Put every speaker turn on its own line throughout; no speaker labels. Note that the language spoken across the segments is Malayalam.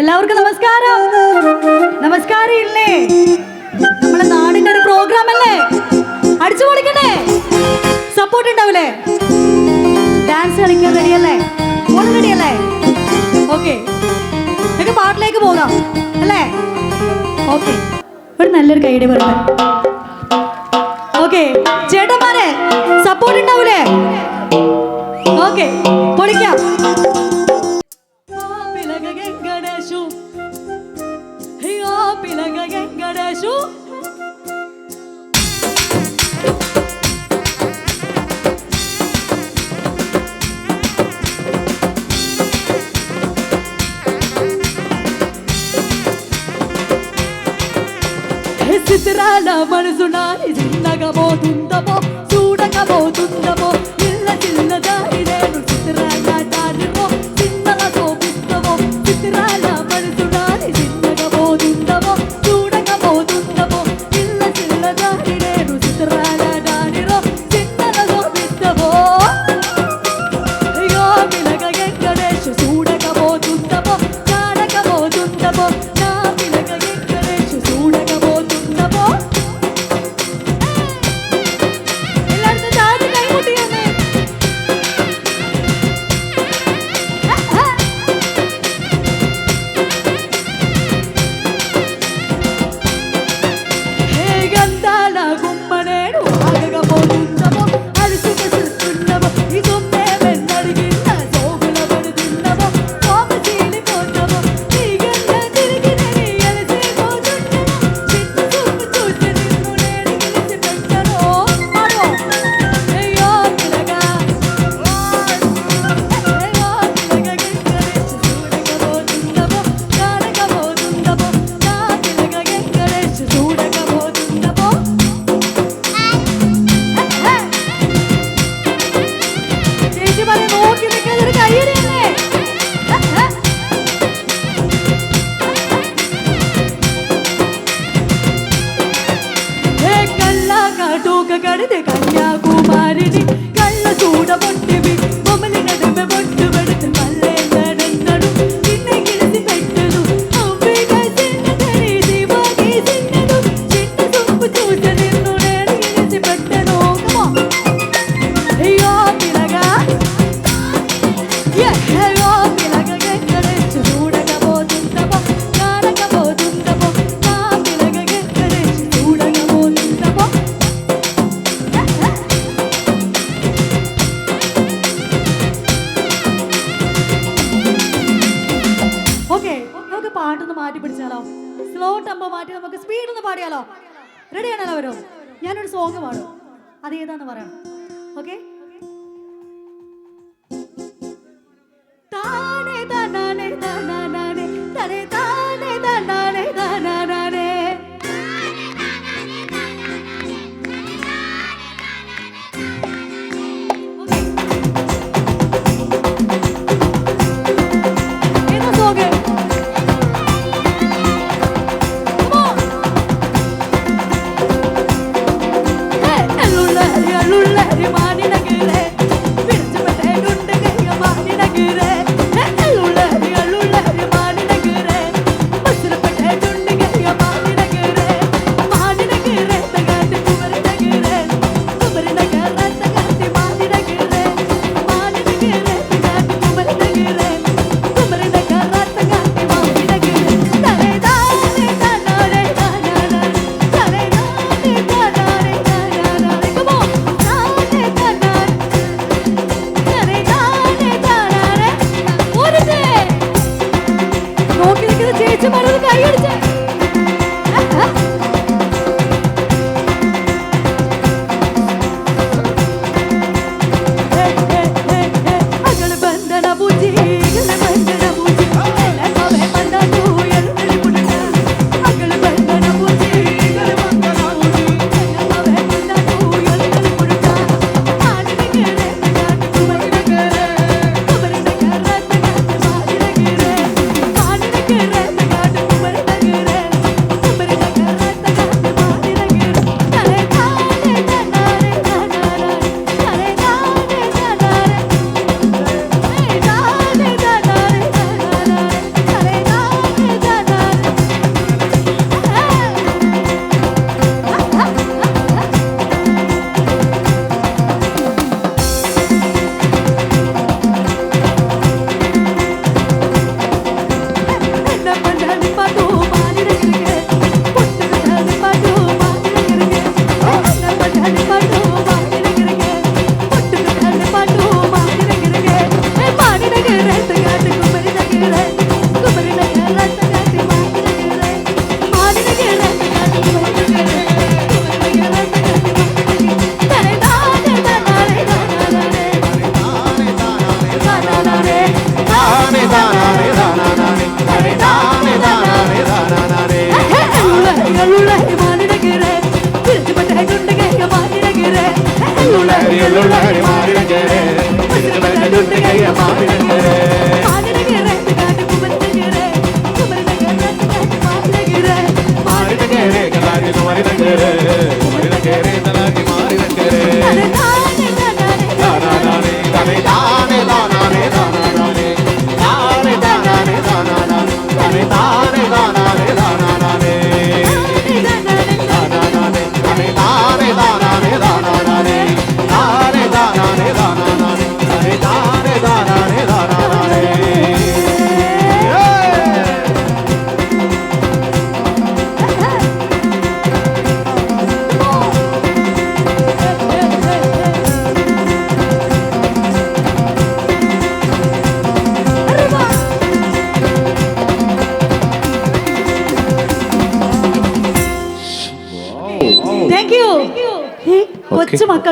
എല്ലാവർക്കും നമസ്കാരം. നമസ്കാരം ഇല്ലേ? നമ്മളെ നാടിന്റെ ഒരു പ്രോഗ്രാം അല്ലേ? അടിച്ചു പൊളിക്കട്ടെ. സപ്പോർട്ട് ഉണ്ടാവില്ലേ ഡാൻസ് കളിക്കാൻ റെഡിയല്ലേ ഫോൺ റെഡിയല്ലേ ഓക്കെ നമുക്ക് പാട്ടിലേക്ക് പോകാം അല്ലേ? ഓക്കെ ഒരു നല്ലൊരു കൈയുടെ പറഞ്ഞു. ഓക്കെ ചേട്ടന്മാരെ സപ്പോർട്ട് ഉണ്ടാവൂലേ? ഓക്കെ പൊളിക്കാം. మనసు నాది చిన్నగా పోతుందమో చూడక పోతుందమో చిన్న చిన్న దారి నేను చిత్రాల దారిమో చిన్నగా చూపిస్తామో చిత్రాల మనసు నాది చిన్నగా పోతుందమో చూడక చిన్న చిన్న దారి నేను చిత్రాల దారిలో చిన్నగా చూపిస్తామో. అయ్యో పిలక వెంకటేష్ చూడక పోతుందమో కాడక okay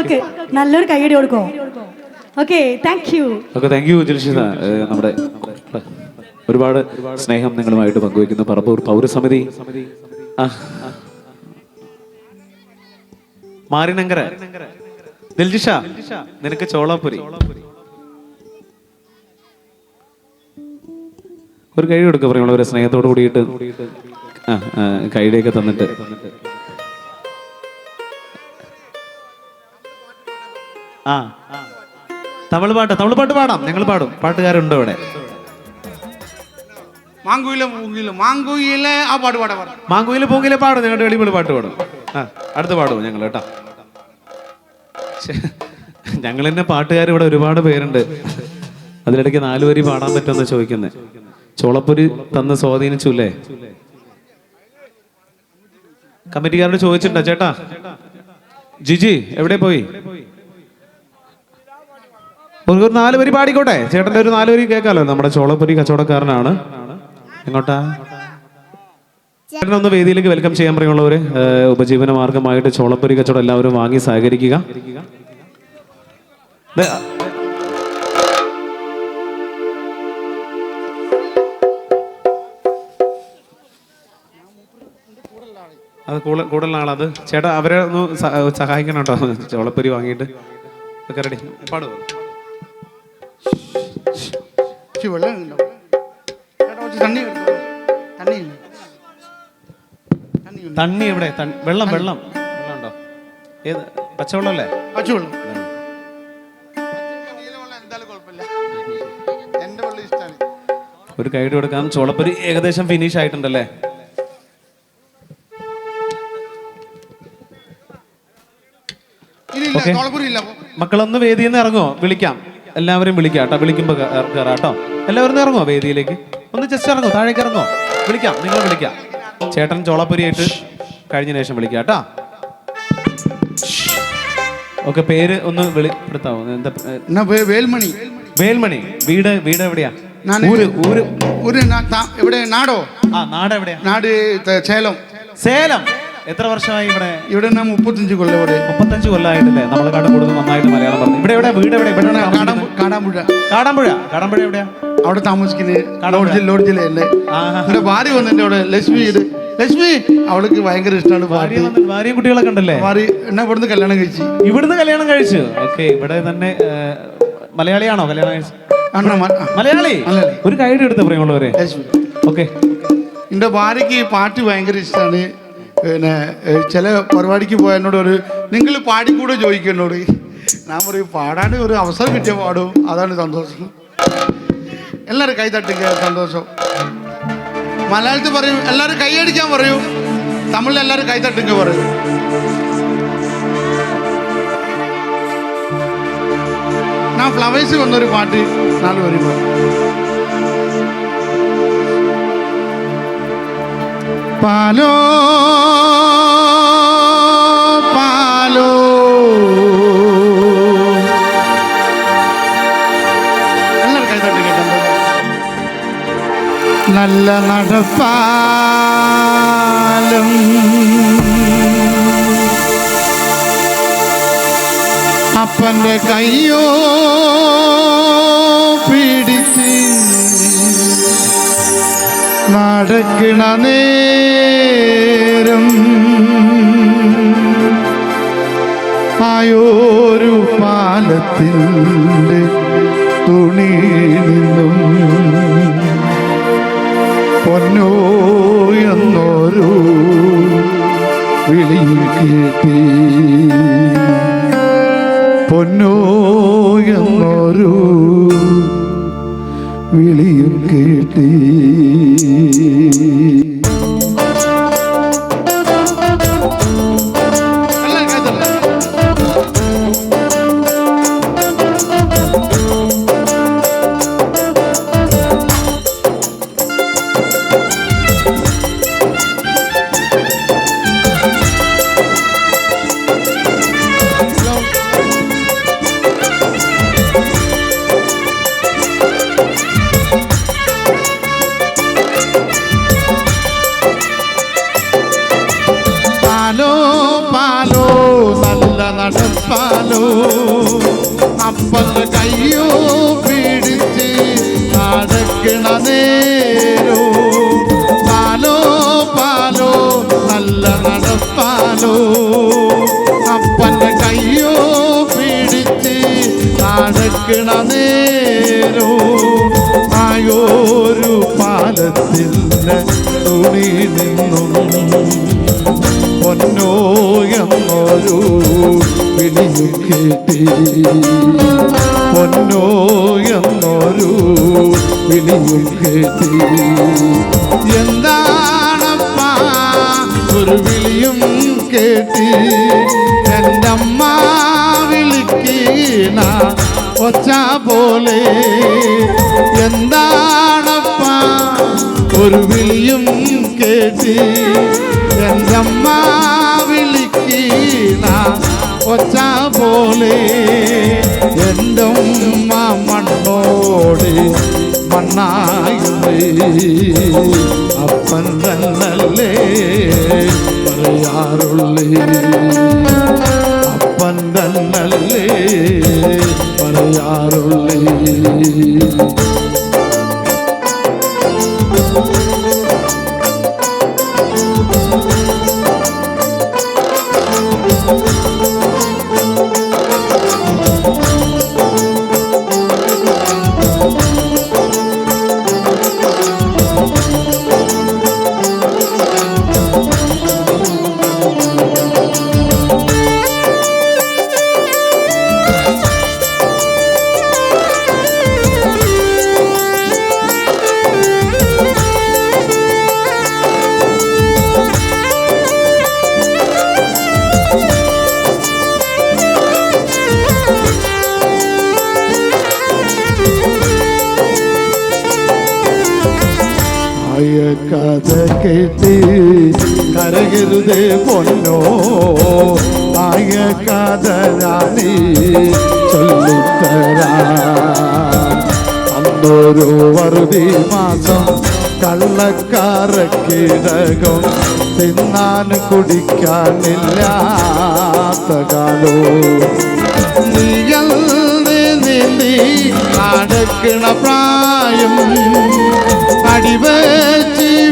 മക്കൾക്ക് നല്ലൊരു കൈയടി കൊടുക്കോ. Okay thank you
okay thank you നമ്മുടെ ഒരുപാട് സ്നേഹം നിങ്ങളുമായിട്ട് പങ്കുവയ്ക്കുന്നു. പറമ്പൂർ പൗരസമിതി. മാറിനങ്കര. ദിൽജിഷ നിനക്ക് ചോളാപുരി ഒരു കൈ കൊടുക്കുക പറയുമ്പോൾ സ്നേഹത്തോട് കൂടിയിട്ട് കൈയുടെയൊക്കെ തന്നിട്ട്. ആ. തമിഴ് പാട്ട് തമിഴ് പാട്ട് പാടാം. ഞങ്ങൾ പാടും. പാട്ടുകാരുണ്ട് ഇവിടെ?
മാങ്കുയിലെ മാങ്കുയിലെ ആ പാട്ട് പാടാ പാടാ.
മാങ്കുയിൽ പൂങ്കിലെ പാടും. ഞങ്ങളുടെ വെളിവിളി പാട്ട് പാടും. ആ അടുത്ത് പാടും ഞങ്ങൾ കേട്ടോ. ഞങ്ങൾ തന്നെ പാട്ടുകാർ ഇവിടെ ഒരുപാട് പേരുണ്ട്. അതിലിടയ്ക്ക് നാലു വരി പാടാൻ പറ്റുമെന്ന് ചോദിക്കുന്നത് ചോളപ്പൊരി തന്ന് സ്വാധീനിച്ചുല്ലേ? കമ്മിറ്റിക്കാരോട് ചോദിച്ചിട്ടുണ്ടോ ചേട്ടാ? ജിജി എവിടെ പോയി? ഒരു ഒരു നാല് വരി പാടിക്കോട്ടെ? ചേട്ടന്റെ ഒരു നാല് വരി കേൾക്കാലോ? നമ്മുടെ ചോളപ്പൊരി കച്ചവടക്കാരനാണ്. എങ്ങോട്ടാ? ചേട്ടനൊന്ന് വേദിയിലേക്ക് വെൽക്കം ചെയ്യാൻ പറയുള്ളവര് ഉപജീവന മാർഗമായിട്ട് ചോളപ്പൊരി കച്ചവടം എല്ലാവരും വാങ്ങി സഹകരിക്കുക. അത് കൂടുതൽ കൂടുതലുള്ള ആളത് ചേട്ടാ അവരെ ഒന്ന് സഹായിക്കണം കേട്ടോ. ചോളപ്പൊരി വാങ്ങിയിട്ട്. ഒക്കെ റെഡി പാടുവോ?
ഇച്ചിരി വെള്ളം ഉണ്ടോ ചേട്ടാ കുറച്ച് തണ്ണി എടുത്തോ. തണ്ണി ഇല്ല. തണ്ണി ഉണ്ട്.
തണ്ണി എവിടെ? തൺ- വെള്ളം വെള്ളം വെള്ളം. ഉണ്ടോ ഏത്? പച്ചവെള്ളമല്ലേ?
പച്ചവെള്ളം. അല്ലേ എന്തായാലും കുഴപ്പമില്ല എന്റെ വെള്ളം ഇഷ്ടമാണ്
ഒരു കൈഡ് കൊടുക്കാം. ചോളപ്പൊരി ഏകദേശം ഫിനിഷ് ആയിട്ടുണ്ടല്ലേ?
ഇനി ഇല്ല
Okay.
ഇല്ല.
മക്കളൊന്ന് വേദിയിൽ നിന്ന് ഇറങ്ങുമോ വിളിക്കാം. എല്ലാവരെയും വിളിക്കാം കേട്ടോ. വിളിക്കുമ്പോ കേട്ടോ. എല്ലാവരും ഇറങ്ങോ വേദിയിലേക്ക്? ഒന്ന് ജസ്റ്റ് ഇറങ്ങോ താഴേക്ക് ഇറങ്ങോ വിളിക്കാം നിങ്ങൾ വിളിക്കാം. ചേട്ടൻ ചോളപ്പൊരിയായിട്ട് കഴിഞ്ഞ ശേഷം വിളിക്കാം കേട്ടോ. ഓക്കെ പേര് ഒന്ന് വെളിപ്പെടുത്താവോ എന്താ
വേൽമണി.
വേൽമണി വീട് വീട് എവിടെയാ? ഊര് ഊര്.
ഊര് എവിടെ? നാടോ?
ആ നാട് എവിടെയാ?
നാട് സേലം.
സേലം. എത്ര വർഷമായി ഇവിടെ?
ഇവിടെ ഞാൻ മുപ്പത്തഞ്ച് കൊല്ലം ഇവിടെ.
മുപ്പത്തഞ്ച് കൊല്ലമായിട്ടില്ലേ നമ്മളെക്കാട് കൂടുതൽ നന്നായിട്ട് മലയാളം പറഞ്ഞു. ഇവിടെ എവിടെ വീട് എവിടെ ഇവിടെ
കാടാമ്പു കാടാമ്പുഴ.
കാടാമ്പുഴ. കാടാമ്പുഴ എവിടെയാ?
അവിടെ താമസിക്കുന്നത്
കാടാമ്പുഴ.
ലോഡ്ജിൽ
എന്നെ.
എന്റെ ഭാര്യ വന്നിട്ട് അവിടെ. ലക്ഷ്മി ഇത്. ലക്ഷ്മി അവൾക്ക് ഭയങ്കര ഇഷ്ടമാണ്
ഭാര്യ ഭാര്യയും കുട്ടികളൊക്കെ ഉണ്ടല്ലേ?
ഭാര്യ എന്നാ ഇവിടുന്ന് കല്യാണം കഴിച്ചു.
ഇവിടുന്ന് കല്യാണം കഴിച്ചു. ഓക്കെ ഇവിടെ തന്നെ മലയാളിയാണോ കല്യാണം കഴിച്ചു? മലയാളി. ഒരു കൈഡ് എടുത്ത്
ലക്ഷ്മി.
ഓക്കെ.
എന്റെ ഭാര്യയ്ക്ക് ഈ പാട്ട് ഭയങ്കര ഇഷ്ടമാണ് പിന്നെ ചില പരിപാടിക്ക് പോയ എന്നോട് ഒരു നിങ്ങൾ പാടിക്കൂടെ? ചോദിക്കും എന്നോട്. ഞാൻ പറയും പാടാൻ ഒരു അവസരം കിട്ടിയ പാടും. അതാണ് സന്തോഷം. എല്ലാവരും കൈ തട്ടുക സന്തോഷം. മലയാളത്തിൽ പറയും എല്ലാവരും കൈയടിക്കാൻ പറയൂ. തമിഴിൽ എല്ലാവരും കൈ തട്ടുക പറയൂ. ഞാൻ ഫ്ലവേഴ്സ് വന്നൊരു പാട്ട് നാല് വരി പാലോ നല്ല നടപ്പാലും അപ്പന്റെ കയ്യോ പിടിച്ച് നടക്കണ നേരം ആയോരു പാലത്തിന്റെ തുണി എന്നൊരു വിളി കേട്ടി എന്നൊരു വിളിയും കേട്ടി. പൊന്നോ എന്നൊരു വിളിയും കേട്ടി. എന്താണപ്പാ ഒരു വിളിയും കേട്ടി? എന്റെ അമ്മ വിളിക്കീന ഒച്ച പോലെ ഒരു വിളിയും കേട്ടി. എന്റെ അമ്മ വിളിക്കീന ഒച്ച പോലെ. എന്റെ ഉമ്മ മണ്ണോട് മണ്ണായി അപ്പൻ തന്നല്ലേ പറയാറുള്ളേ. അപ്പൻ തന്നല്ലേ പറയാറുള്ളേ. കഥ കേട്ട് കരകരുതേ പൊന്നോ? ആയ കഥ രാണി ചൊല്ലിത്തരാ. അന്നൊരു വറുതി മാസം കള്ളക്കാരക്കിടകം തിന്നാൻ കുടിക്കാനില്ലാത്ത കാലോ നീ നീന്തി നടക്കണ പ്രായം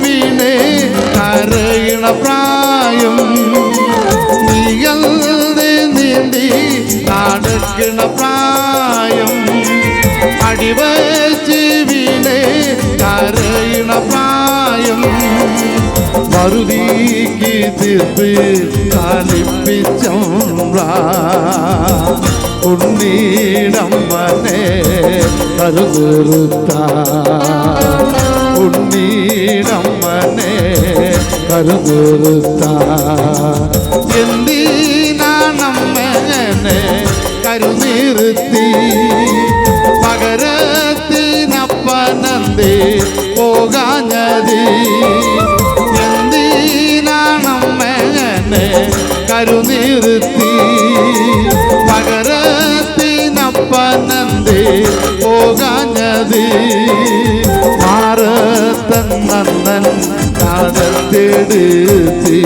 വീണേ കരയണ പ്രായം നീയൽന്ന് നീന്തി നടക്കണ പ്രായം അടിവച്ച് വീണേ കരയണ പ്രായം മറുതീക്ക് ഉണ്ണീടമ്മനെ കരുതീർത്ത എന്തിനാണമ്മനെ കരുനീർത്തി പകരത്തിനപ്പനന്തി പോകാഞ്ഞതി. എന്തിനാണമ്മനെ കരുനിർത്തി പകരത്തിനപ്പനന്തി പോകാഞ്ഞതി. മാറത്തന്നൻ നടത്തിടുത്തി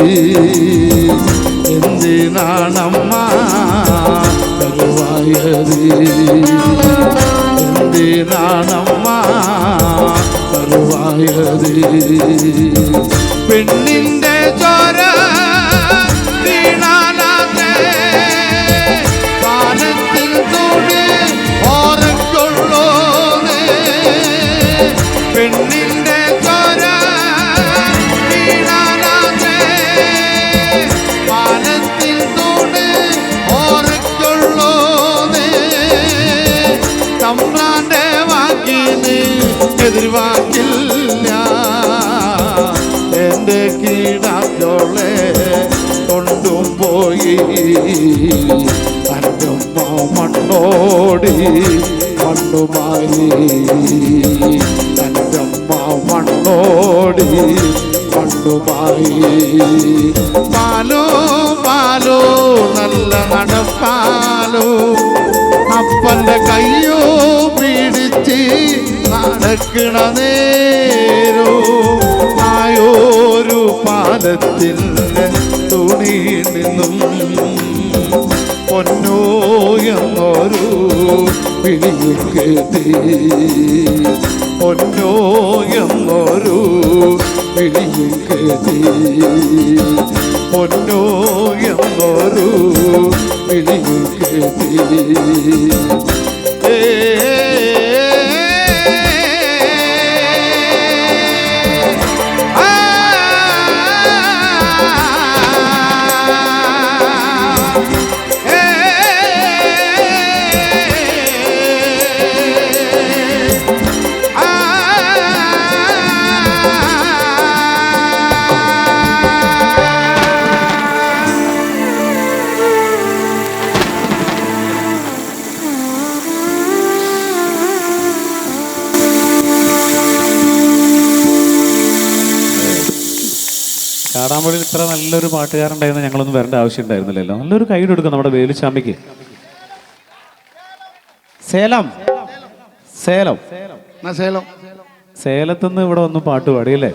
എന്തിനാണമ്മ കരുവായതി? എന്തിനാണമ്മ കരുവായതി? പെണ്ണിന്റെ ചോര വീണാലാതെ എതിർവാക്കില്ല. എന്റെ കീടാത്തോളെ കൊണ്ടും പോയി. അന്നമ്മ മണ്ണോടി മണ്ണുമായി മണ്ണോടി മണ്ണുമായി പാലോ പാലോ നല്ല നടപ്പാലോ. അപ്പന്റെ കയ്യോ നടക്കണ നേരോ? ആയോരു പാലത്തിൽ തുണി നിന്നും പൊന്നോ എന്നൊരു കേട്ടേ പൊന്നോ എന്നൊരു ഏ വിളിയും കേട്ടേ
കാടാമ്പുഴയിൽ ഇത്ര നല്ലൊരു പാട്ടുകാരുണ്ടായിരുന്നു ഞങ്ങളൊന്നും വരേണ്ട ആവശ്യം ഉണ്ടായിരുന്നില്ലല്ലോ നല്ലൊരു കൈ കൊടുക്കാം നമ്മുടെ വേലുച്ചാമ്പിക്ക് സേലം. സേലം.
സേലം.
സേലത്തുനിന്ന് ഇവിടെ വന്ന് പാട്ട് പാടിയല്ലേ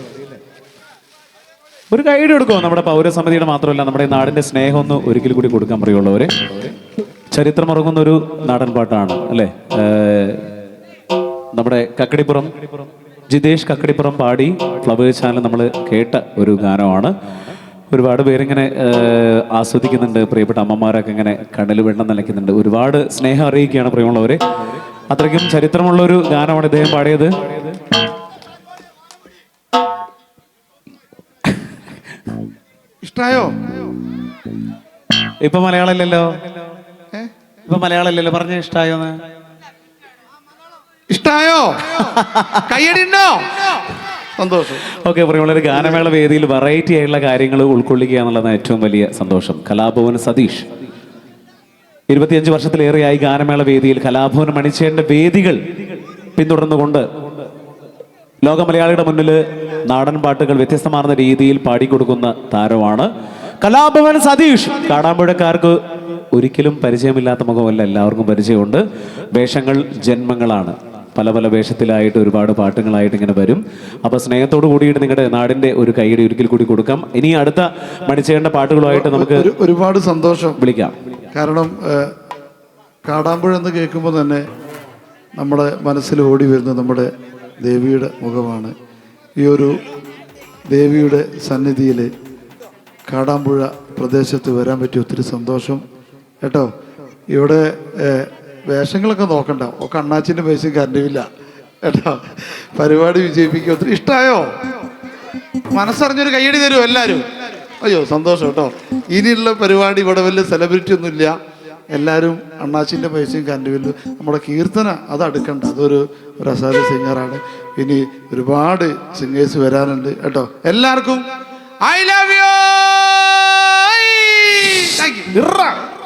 ഒരു കൈഡ് കൊടുക്കുമോ നമ്മുടെ പൗരസമിതിയുടെ മാത്രമല്ല നമ്മുടെ ഈ നാടിന്റെ സ്നേഹം ഒന്ന് ഒരിക്കൽ കൂടി കൊടുക്കാൻ പറയുള്ളവരെ. ചരിത്രമുറങ്ങുന്ന ഒരു നാടൻ പാട്ടാണ് അല്ലേ? നമ്മുടെ നമ്മുടെ കക്കടിപ്പുറം ജിതേഷ് കക്കടിപ്പുറം പാടി ഫ്ലവേഴ്സ് ചാനൽ നമ്മൾ കേട്ട ഒരു ഗാനമാണ്. ഒരുപാട് പേരിങ്ങനെ ആസ്വദിക്കുന്നുണ്ട്. പ്രിയപ്പെട്ട അമ്മമാരൊക്കെ ഇങ്ങനെ കണ്ണിൽ വെള്ളം നിലയ്ക്കുന്നുണ്ട് ഒരുപാട് സ്നേഹം അറിയിക്കുകയാണ് പ്രിയമുള്ളവരെ. അത്രയ്ക്കും ചരിത്രമുള്ള ഒരു ഗാനമാണ് ഇദ്ദേഹം പാടിയത്.
ഇഷ്ടായോ?
ഇപ്പൊ മലയാളല്ലല്ലോ
ഏ?
ഇപ്പൊ മലയാളമല്ലല്ലോ. പറഞ്ഞ ഇഷ്ടായോന്ന്.
ഇഷ്ടായോ? കയ്യടിണ്ടോ? സന്തോഷം.
ഓക്കെ പ്രിയമുള്ളൊരു ഗാനമേള വേദിയിൽ വെറൈറ്റി ആയിട്ടുള്ള കാര്യങ്ങൾ ഉൾക്കൊള്ളിക്കുക എന്നുള്ളതാണ് ഏറ്റവും വലിയ സന്തോഷം. കലാഭവൻ സതീഷ്. ഇരുപത്തിയഞ്ച് വർഷത്തിലേറെയായി ഗാനമേള വേദിയിൽ കലാഭവൻ മണിച്ചേന്റെ വേദികൾ പിന്തുടർന്നുകൊണ്ട് ലോക മലയാളിയുടെ മുന്നിൽ നാടൻ പാട്ടുകൾ വ്യത്യസ്തമാർന്ന രീതിയിൽ പാടിക്കൊടുക്കുന്ന താരമാണ് കലാഭവൻ സതീഷ്. കാടാമ്പുഴക്കാർക്ക് ഒരിക്കലും പരിചയമില്ലാത്ത മുഖമല്ല എല്ലാവർക്കും പരിചയമുണ്ട്. വേഷങ്ങൾ ജന്മങ്ങളാണ്. പല പല വേഷത്തിലായിട്ട് ഒരുപാട് പാട്ടുകളായിട്ട് ഇങ്ങനെ വരും. അപ്പോൾ സ്നേഹത്തോട് കൂടിയിട്ട് നിങ്ങളുടെ നാടിന്റെ ഒരു കൈയുടെ ഒരിക്കൽ കൂടി കൊടുക്കാം. ഇനി അടുത്ത മണിച്ചേണ്ട പാട്ടുകളുമായിട്ട് നമുക്ക്
ഒരു ഒരുപാട് സന്തോഷം.
വിളിക്കാം.
കാരണം കാടാമ്പുഴ എന്ന് കേൾക്കുമ്പോൾ തന്നെ നമ്മുടെ മനസ്സിൽ ഓടി വരുന്ന നമ്മുടെ ദേവിയുടെ മുഖമാണ്. ഈ ഒരു ദേവിയുടെ സന്നിധിയിൽ കാടാമ്പുഴ പ്രദേശത്ത് വരാൻ പറ്റിയ ഒത്തിരി സന്തോഷം. കേട്ടോ? ഇവിടെ വേഷങ്ങളൊക്കെ നോക്കണ്ട. ഒക്കെ അണ്ണാച്ചിന്റെ പൈസയും കരണ്ടുമില്ല കേട്ടോ? പരിപാടി വിജയിപ്പിക്കുക. ഒത്തിരി ഇഷ്ടമായോ മനസ്സറിഞ്ഞൊരു കയ്യടി തരും എല്ലാവരും അയ്യോ സന്തോഷം കേട്ടോ. ഇനിയുള്ള പരിപാടി ഇവിടെ വലിയ സെലിബ്രിറ്റി ഒന്നുമില്ല എല്ലാവരും അണ്ണാച്ചിന്റെ പൈസയും കണ്ടുവല്ലു നമ്മുടെ കീർത്തന അത് അടുക്കണ്ട. അതൊരു പ്രസാദ സിംഗറാണ് ഇനി ഒരുപാട് സിംഗേഴ്സ് വരാനുണ്ട്. കേട്ടോ? എല്ലാവർക്കും ഐ! Love you